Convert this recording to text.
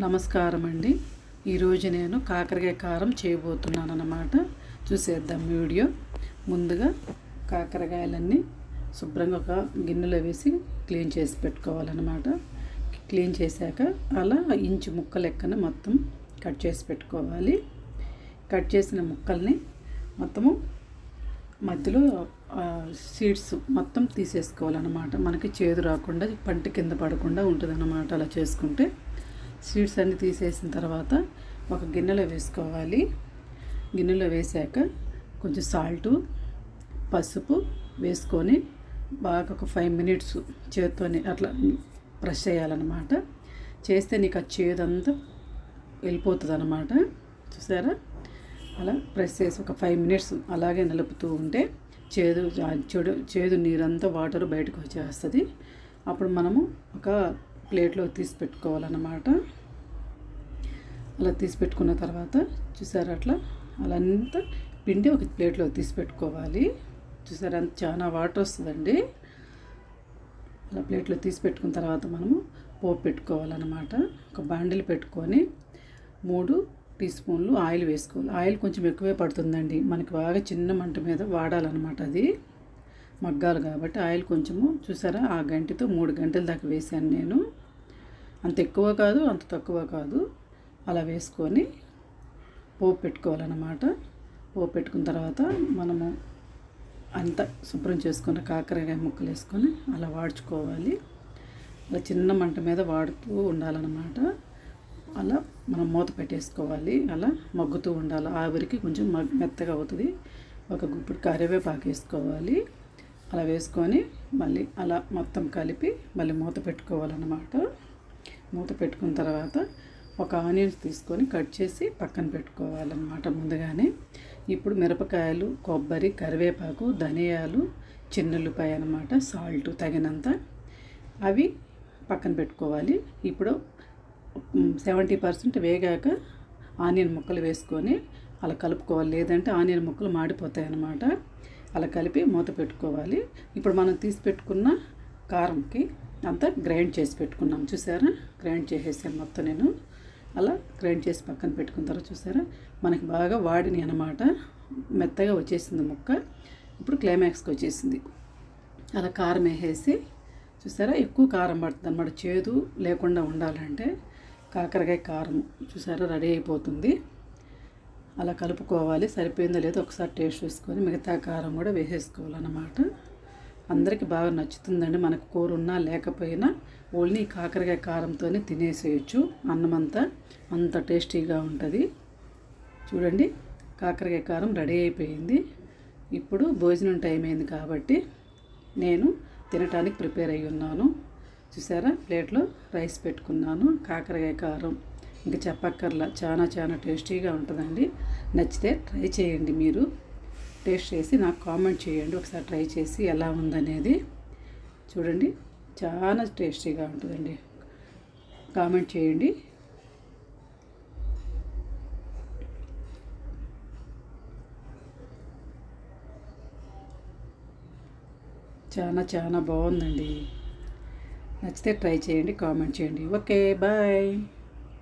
నమస్కారం అండి ఈరోజు నేను కాకరకాయ కారం చేయబోతున్నాను అన్నమాట చూసేద్దాం వీడియో. ముందుగా కాకరకాయలన్నీ శుభ్రంగా ఒక గిన్నెలో వేసి క్లీన్ చేసి పెట్టుకోవాలన్నమాట. క్లీన్ చేశాక అలా ఇంచు ముక్క లెక్కన మొత్తం కట్ చేసి పెట్టుకోవాలి. కట్ చేసిన ముక్కల్ని మొత్తము మధ్యలో సీడ్స్ మొత్తం తీసేసుకోవాలన్నమాట. మనకి చేదు రాకుండా పంట కింద పడకుండా ఉంటుంది అలా చేసుకుంటే. సీడ్స్ అన్ని తీసేసిన తర్వాత ఒక గిన్నెలో వేసుకోవాలి. గిన్నెలో వేసాక కొంచెం సాల్టు పసుపు వేసుకొని బాగా ఒక ఫైవ్ మినిట్స్ చేత్తోని అట్లా బ్రష్ చేయాలన్నమాట. చేస్తే నీకు ఆ చేదంతా వెళ్ళిపోతుంది అనమాట చూసారా? అలా ప్రెస్ చేసి ఒక ఫైవ్ మినిట్స్ అలాగే నలుపుతూ ఉంటే చేదు చెడు చేదు నీరంతా వాటర్ బయటకు వచ్చేస్తుంది. అప్పుడు మనము ఒక ప్లేట్లో తీసి పెట్టుకోవాలన్నమాట. అలా తీసి పెట్టుకున్న తర్వాత చూసారా అట్లా? అలా అంతా పిండి ఒక ప్లేట్లో తీసి పెట్టుకోవాలి. చూసారా? అంత చాలా వాటర్ వస్తుందండి. అలా ప్లేట్లో తీసి పెట్టుకున్న తర్వాత మనము పోపు పెట్టుకోవాలన్నమాట. ఒక బాండిల్ పెట్టుకొని మూడు టీ స్పూన్లు ఆయిల్ వేసుకోవాలి. ఆయిల్ కొంచెం ఎక్కువే పడుతుందండి. మనకి బాగా చిన్న మంట మీద వాడాలన్నమాట అది. మగ్గాలి కాబట్టి ఆయిల్ కొంచెము చూసారా? ఆ గంటితో మూడు గంటల దాకా వేసాను నేను. అంత ఎక్కువ కాదు అంత తక్కువ కాదు. అలా వేసుకొని పోపు పెట్టుకోవాలన్నమాట. పోపు పెట్టుకున్న తర్వాత మనము అంత శుభ్రం చేసుకున్న కాకరకాయ ముక్కలు వేసుకొని అలా వాడ్చుకోవాలి అలా చిన్న మంట మీద వాడుతూ ఉండాలన్నమాట. అలా మనం మూత పెట్టేసుకోవాలి. అలా మగ్గుతూ ఉండాలి. ఆవిరికి కొంచెం మెత్తగా అవుతుంది. ఒక గుప్పుడు కరివేపాకు వేసుకోవాలి. అలా వేసుకొని మళ్ళీ అలా మొత్తం కలిపి మళ్ళీ మూత పెట్టుకోవాలన్నమాట. మూత పెట్టుకున్న తర్వాత ఒక ఆనియన్స్ తీసుకొని కట్ చేసి పక్కన పెట్టుకోవాలన్నమాట ముందుగానే. ఇప్పుడు మిరపకాయలు కొబ్బరి కరివేపాకు ధనియాలు చిన్నుల్లిపాయ అనమాట సాల్ట్ తగినంత అవి పక్కన పెట్టుకోవాలి. ఇప్పుడు సెవెంటీ పర్సెంట్ వేగాక ఆనియన్ ముక్కలు వేసుకొని అలా కలుపుకోవాలి. లేదంటే ఆనియన్ ముక్కలు మాడిపోతాయి అన్నమాట అలా కలిపి మూత పెట్టుకోవాలి. ఇప్పుడు మనం తీసి పెట్టుకున్న కారంకి అంతా గ్రైండ్ చేసి పెట్టుకున్నాం. చూసారా? గ్రైండ్ చేసేసాను మొత్తం నేను. అలా గ్రైండ్ చేసి పక్కన పెట్టుకున్న తర్వాత చూసారా? మనకి బాగా వాడిని అనమాట మెత్తగా వచ్చేసింది ముక్క. ఇప్పుడు క్లైమాక్స్కి వచ్చేసింది. అలా కారం వేసేసి చూసారా? ఎక్కువ కారం పడుతుంది అనమాట చేదు లేకుండా ఉండాలంటే కాకరకాయ కారం చూసారా? రెడీ అయిపోతుంది. అలా కలుపుకోవాలి. సరిపోయిందో లేదో ఒకసారి టేస్ట్ చూసుకొని మిగతా కారం కూడా వేసేసుకోవాలన్నమాట. అందరికీ బాగా నచ్చుతుందండి. మనకు కూర ఉన్నా లేకపోయినా ఓన్లీ కాకరకాయ కారంతోనే తినేసేయచ్చు. అన్నం అంతా అంత టేస్టీగా ఉంటుంది. చూడండి కాకరకాయ కారం రెడీ అయిపోయింది. ఇప్పుడు భోజనం టైం అయింది కాబట్టి నేను తినటానికి ప్రిపేర్ అయ్యి ఉన్నాను చూసారా? ప్లేట్లో రైస్ పెట్టుకున్నాను. కాకరకాయ కారం ఇంకా చెప్పక్కర్లా. చాలా చాలా టేస్టీగా ఉంటుందండి. నచ్చితే ట్రై చేయండి మీరు. టేస్ట్ చేసి నాకు కామెంట్ చేయండి. ఒకసారి ట్రై చేసి ఎలా ఉందనేది. చూడండి. చాలా టేస్టీగా ఉంటుందండి. కామెంట్ చేయండి. చాలా చాలా బాగుందండి. నచ్చితే ట్రై చేయండి. కామెంట్ చేయండి. ఓకే. బాయ్.